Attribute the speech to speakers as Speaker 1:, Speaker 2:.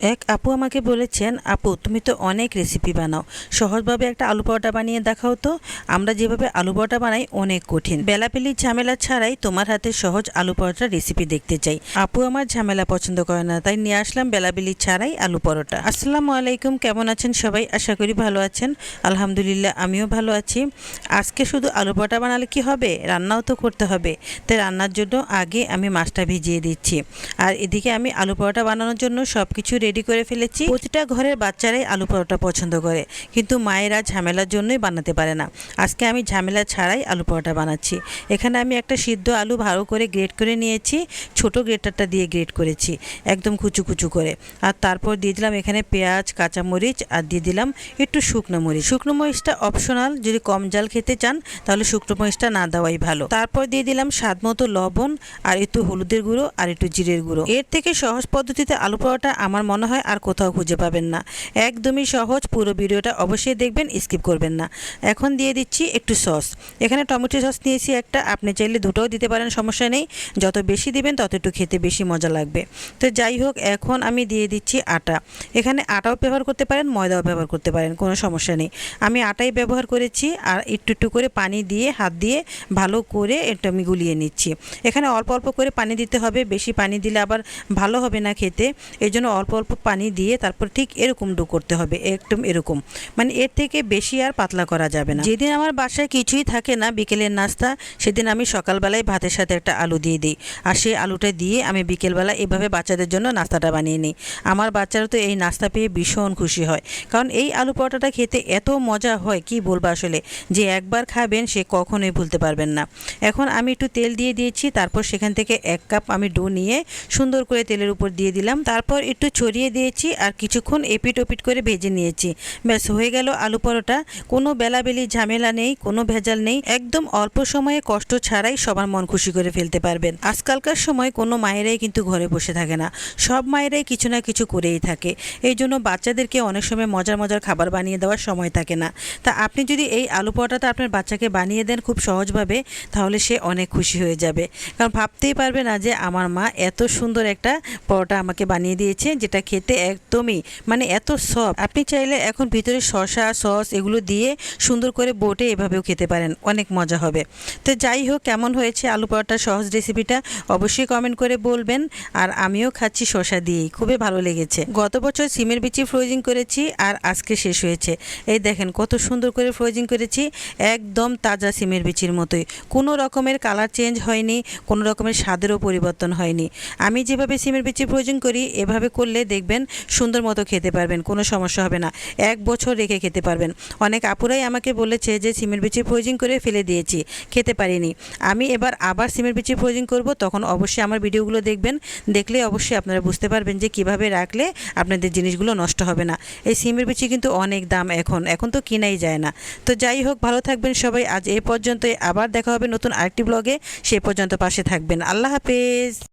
Speaker 1: এক আপু আমাকে বলেছেন, আপু, তুমি তো অনেক রেসিপি বানাও। সহজভাবে একটা আলু পরোটা বানিয়ে দেখাও তো। আমরা যেভাবে আলু পরোটা বানাই অনেক কঠিন। বেলাপেলি ঝামেলা ছাড়াই তোমার হাতে সহজ আলু পরোটার রেসিপি দেখতে চাই। আপু আমার ঝামেলা পছন্দ করে না, তাই নিয়ে আসলাম বেলাবেলি ছাড়াই আলু পরোটা। আসসালামু আলাইকুম, কেমন আছেন সবাই? আশা করি ভালো আছেন। আলহামদুলিল্লাহ, আমিও ভালো আছি। আজকে শুধু আলু পরোটা বানালে কি হবে? রান্নাও তো করতে হবে। তাই রান্নার জন্য আগে আমি মাছটা ভিজিয়ে দিচ্ছি। আর এদিকে আমি আলু পরোটা বানানোর জন্য সব কিছু রেডি করে ফেলেছি। প্রতিটা ঘরের বাচ্চারাই আলু পরোটা পছন্দ করে, কিন্তু মায়েরা ঝামেলার জন্যই বানাতে পারে না। আজকে আমি ঝামেলা ছাড়াই আলু পরোটা বানাচ্ছি। এখানে আমি একটা সিদ্ধ আলু ভালো করে গ্রেট করে নিয়েছি, ছোট গ্রেটারটা দিয়ে গ্রেট করেছি, একদম কুচু কুচু করে। আর তারপর দিয়ে দিলাম এখানে পেঁয়াজ, কাঁচামরিচ, আর দিয়ে দিলাম একটু শুকনো মরিচ। শুকনো মরিচটা অপশনাল যদি কম জাল খেতে চান, তাহলে শুকনো মরিচটা না দেওয়াই ভালো। তারপর দিয়ে দিলাম স্বাদ মতো লবণ, আর একটু হলুদের গুঁড়ো, আর একটু জিরের গুঁড়ো। এর থেকে সহজ পদ্ধতিতে আলু পরোটা আমার মনে হয় আর কোথাও খুঁজে পাবেন না। একদমই সহজ, পুরো ভিডিওটা অবশ্যই দেখবেন, স্কিপ করবেন না। এখন দিয়ে দিচ্ছি একটু সস। এখানে টমেটো সস নিয়েছি একটা, আপনি চাইলে দুটোও দিতে পারেন, সমস্যা নেই। যত বেশি দিবেন তত একটু খেতে বেশি মজা লাগবে। তো যাই হোক, এখন আমি দিয়ে দিচ্ছি আটা। এখানে আটাও ব্যবহার করতে পারেন, ময়দাও ব্যবহার করতে পারেন, কোনো সমস্যা নেই। আমি আটাই ব্যবহার করেছি আর একটু একটু করে পানি দিয়ে, হাত দিয়ে ভালো করে এটা আমি গুলিয়ে নিচ্ছি। এখানে অল্প অল্প করে পানি দিতে হবে, বেশি পানি দিলে আবার ভালো হবে না খেতে। এই জন্য অল্প অল্প পানি দিয়ে তারপর ঠিক এরকম ডো করতে হবে, একদম এরকম। মানে এর থেকে বেশি আর পাতলা করা যাবে না। যেদিন আমার বাসায় কিছুই থাকে না, বিকেলের নাস্তা, সেদিন আমি সকালবেলায় ভাতের সাথে একটা আলু দিয়ে দিই। আর সেই আলুটা দিয়ে আমি বিকেলবেলা এভাবে বাচ্চাদের জন্য নাস্তাটা বানিয়ে নিই। আমার বাচ্চারা তো এই নাস্তা পেয়ে ভীষণ খুশি হয়। কারণ এই আলু পরোটাটা খেতে এত মজা হয়, কি বলব আসলে? যে একবার খাবেন, সে কখনোই ভুলতে পারবেন না। এখন আমি একটু তেল দিয়ে দিয়েছি, তারপর সেখান থেকে এক কাপ আমি ডো নিয়ে সুন্দর করে তেলের উপর দিয়ে দিলাম। তারপর একটু ছড়িয়ে দিয়েছি আর কিছুক্ষণ এপিট ওপিট করে ভেজে নিয়েছি। ব্যাস, হয়ে গেল আলু পরোটা। কোনো বেলাবেলি ঝামেলা নেই, কোনো ভেজাল নেই। একদম অল্প সময়ে কষ্ট ছাড়াই সবার মন খুশি করে ফেলতে পারবেন। আজকালকার সময় কোনো মায়েরাই কিন্তু ঘরে বসে থাকে না। সব মায়েরাই কিছু না কিছু করেই থাকে। এই জন্য বাচ্চাদেরকে অনেক সময় মজার মজার খাবার বানিয়ে দেওয়ার সময় থাকে না। তা আপনি যদি এই আলু পরোটাটা আপনার বাচ্চাকে বানিয়ে দেন খুব সহজভাবে, তাহলে সে অনেক খুশি হয়ে যাবে। কারণ ভাবতেই পারবে না যে আমার মা এত সুন্দর একটা পরোটা আমাকে বানিয়ে দিয়েছে, যেটা খেতে একদমই মানে এত সফট আপনি চাইলে এখন ভিতরে শসা, সস এগুলো দিয়ে সুন্দর করে বোটে এভাবেও খেতে পারেন, অনেক মজা হবে। তো যাই হোক, কেমন হয়েছে আলু পরোটার সহজ রেসিপিটা অবশ্যই কমেন্ট করে বলবেন। আর আমিও খাচ্ছি শসা দিয়েই, খুবই ভালো লেগেছে। গত বছর সিমের বিচি ফ্রোজিং করেছি আর আজকে শেষ হয়েছে। এই দেখেন, কত সুন্দর করে ফ্রোজিং করেছি, একদম তাজা সিমের বিচির মতোই। কোনো রকমের কালার চেঞ্জ হয়নি, কোনো রকমের স্বাদেরও পরিবর্তন হয়নি। আমি যেভাবে সিমের বিচি ফ্রোজিং করি, এভাবে করলে দেখবেন সুন্দর মতো খেতে পারবেন, কোনো সমস্যা হবে না। এক বছর রেখে খেতে পারবেন। অনেক আপুরাই আমাকে বলেছে যে, সিমের বিচি ফ্রোজিং করে ফেলে দিয়েছি, খেতে পারিনি। আমি এবার আবার সিমের বিচি ফ্রোজিং করব, তখন অবশ্যই আমার ভিডিওগুলো দেখবেন। দেখলে অবশ্যই আপনারা বুঝতে পারবেন যে, কীভাবে রাখলে আপনাদের জিনিসগুলো নষ্ট হবে না। এই সিমের বিচি কিন্তু অনেক দাম এখন এখন তো কিনাই যায় না। তো যাই হোক, ভালো থাকবেন সবাই। আজ এ পর্যন্তই, আবার দেখা হবে নতুন আরেকটি ব্লগে সে পর্যন্ত পাশে থাকবেন। আল্লাহ হাফেজ।